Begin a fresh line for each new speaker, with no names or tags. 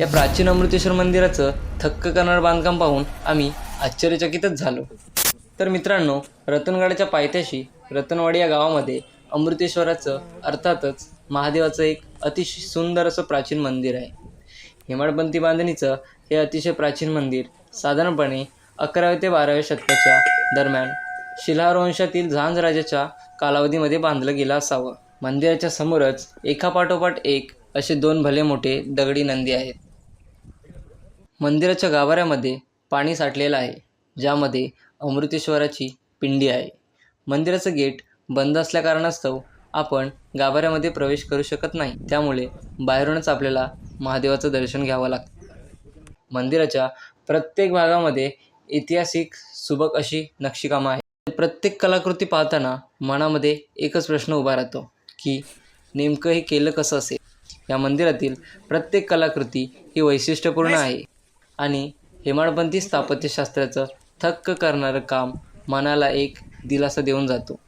या प्राचीन अमृतेश्वर मंदिराचं थक्क करणारं बांधकाम पाहून आम्ही आश्चर्यचकितच झालो. तर मित्रांनो रतनगडाच्या पायथ्याशी रतनवाडी या गावामध्ये अमृतेश्वराचं अर्थातच महादेवाचं एक अतिशय सुंदर असं प्राचीन मंदिर आहे. हेमाडपंथी बांधणीचं हे अतिशय प्राचीन मंदिर साधारणपणे अकराव्या ते बाराव्या शतकाच्या दरम्यान शिलाहार झांज राजाच्या कालावधीमध्ये बांधलं गेलं असावं. मंदिराच्या समोरच एकापाठोपाठ एक असे दोन भले मोठे दगडी नंदी आहेत. मंदिराच्या गाभाऱ्यामध्ये पाणी साठलेलं आहे ज्यामध्ये अमृतेश्वराची पिंडी आहे. मंदिराचं गेट बंद असल्याकारणास्तव आपण गाभाऱ्यामध्ये प्रवेश करू शकत नाही. त्यामुळे बाहेरूनच आपल्याला महादेवाचं दर्शन घ्यावं लागतं. मंदिराच्या प्रत्येक भागामध्ये ऐतिहासिक सुबक अशी नक्षीकामं आहे प्रत्येक कलाकृती पाहताना मनामध्ये एकच प्रश्न उभा राहतो की नेमकं हे केलं कसं असेल? या मंदिरातील प्रत्येक कलाकृती ही वैशिष्ट्यपूर्ण आहे. आणि हेमाडपंथी स्थापत्यशास्त्राचं थक्क करणारं काम मनाला एक दिलासा देऊन जातो.